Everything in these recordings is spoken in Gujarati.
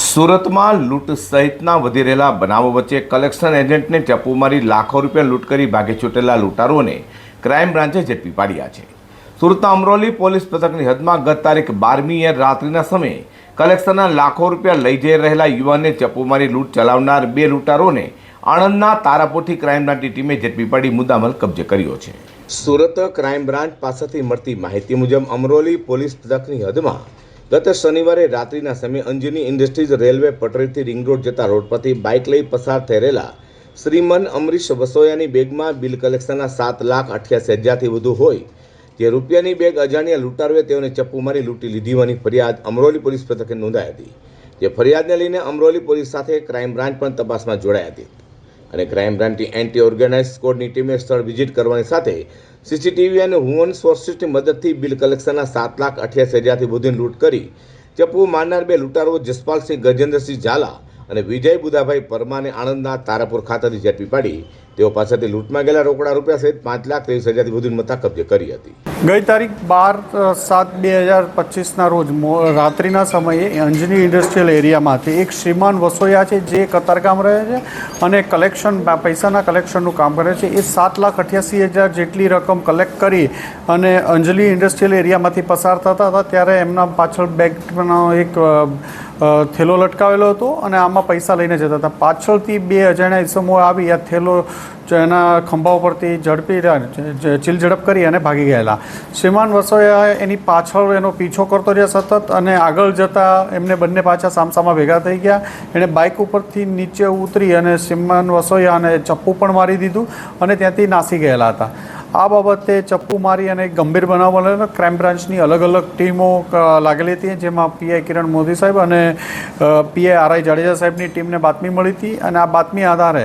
સુરતમાં લૂંટ સહિતના વધી રહેલા બનાવો વચ્ચે કલેક્શન એજન્ટને ચપ્પુ મારી લાખો રૂપિયા લૂંટ કરી ભાગી છૂટેલા લૂંટારોને ક્રાઇમ બ્રાન્ચે ઝડપી પાડ્યા છે. સુરતના અમરોલી પોલીસ પથકની હદમાં ગત તારીખ બારમીએ રાત્રિના સમયે કલેક્શનના લાખો રૂપિયા લઈ જઈ રહેલા યુવાનને ચપ્પુ મારી લૂંટ ચલાવનાર બે લૂંટારોને આણંદના તારાપુરથી ક્રાઇમ બ્રાન્ચની ટીમે ઝડપી પાડી મુદ્દામાલ કબજે કર્યો છે. સુરત ક્રાઇમ બ્રાન્ચ પાસેથી મળતી માહિતી મુજબ અમરોલી પોલીસ પથકની હદમાં ગત શનિવારે રાત્રિના સમયે અંજની ઇન્ડસ્ટ્રીઝ રેલવે પટરીથી રિંગ રોડ જતા રોડ પરથી બાઇક લઈ પસાર રહેલા શ્રીમન અમરીશ વસોયાની બેગમાં બિલ કલેક્શનના સાત લાખ અઠ્યાસી હજારથી વધુ હોય, જે રૂપિયાની બેગ અજાણ્યા લૂંટારવે તેઓને ચપ્પુ મારી લૂંટી લીધી હોવાની ફરિયાદ અમરોલી પોલીસ મથકે નોંધાઈ હતી, જે ફરિયાદને લઈને અમરોલી પોલીસ સાથે ક્રાઇમ બ્રાન્ચ પણ તપાસમાં જોડાઈ હતી. અને ક્રાઇમ બ્રાન્ચની એન્ટી ઓર્ગેનાઇઝ સ્કોડની ટીમે સ્થળ વિઝિટ કરવાની સાથે સીસીટીવી અને હુમન સોર્સિસની મદદથી બિલ કલેક્શનના સાત લાખ અઠ્યાસી હજારથી વધુની લૂંટ કરી. ચપ્પુ મારનાર બે લૂંટારો જસપાલસિંહ ગજેન્દ્રસિંહ ઝાલા અને વિજય બુધાભાઈ પરમાને આણંદના તારાપુર ખાતેથી ઝડપી પાડી. તેઓ પાસેથી લૂંટમાં ગયેલા રોકડા રૂપિયા સહિત પાંચ લાખ ત્રેવીસ હજારથી વધુ મત્તા કબજે કરી હતી. ગઈ તારીખ બાર સાત, બે હજાર પચીસના રોજ રાત્રિના સમયે અંજની ઇન્ડસ્ટ્રીયલ એરિયામાંથી એક શ્રીમાન વસોયા છે જે કતારગામ રહે છે અને કલેક્શન પૈસાના કલેક્શનનું કામ કરે છે. એ સાત લાખ અઠ્યાસી હજાર જેટલી રકમ કલેક્ટ કરી અને અંજલી ઇન્ડસ્ટ્રીયલ એરિયામાંથી પસાર થતા હતા. ત્યારે એમના પાછળ બેગનો એક થેલો લટકાવેલો હતો અને આમાં પૈસા લઈને જતા હતા. પાછળથી બે અજાણ્યા ઇસમો આવી આ થેલો એના ખંભા ઉપરથી ઝડપી ચીલ ઝડપ કરી અને ભાગી ગયેલા. શ્રીમાન વસોયા એની પાછળ એનો પીછો કરતો રહ્યા સતત અને આગળ જતાં એમને બંને પાછા સામસામા ભેગા થઈ ગયા. એણે બાઇક ઉપરથી નીચે ઉતરી અને શ્રીમાન વસોયા ચપ્પુ પણ મારી દીધું અને ત્યાંથી નાસી ગયેલા હતા. આ બાબતે ચપ્પુ મારી અને ગંભીર બનાવ બનેલો. ક્રાઇમ બ્રાન્ચની અલગ અલગ ટીમો લાગેલી હતી, જેમાં પીઆઈ કિરણ મોદી સાહેબ અને પીઆઈ આરઆઈ જાડેજા સાહેબની ટીમને બાતમી મળી હતી. અને આ બાતમી આધારે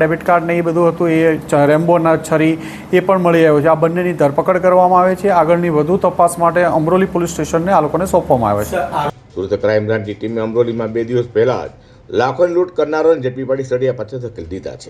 ડેબિટ કાર્ડ ને એ બધું હતું, એ રેમ્બોના છરી એ પણ મળી આવ્યો છે. આ બંનેની ધરપકડ કરવામાં આવે છે. આગળની વધુ તપાસ માટે અમરોલી પોલીસ સ્ટેશનને આ લોકોને સોંપવામાં આવે છે. સુરત ક્રાઇમ બ્રાન્ચની ટીમે અમરોલીમાં બે દિવસ પહેલા જ લાખોની લૂંટ કરનારોને ઝડપી પાડી સળિયા પાછળ ધકેલી દીધા છે.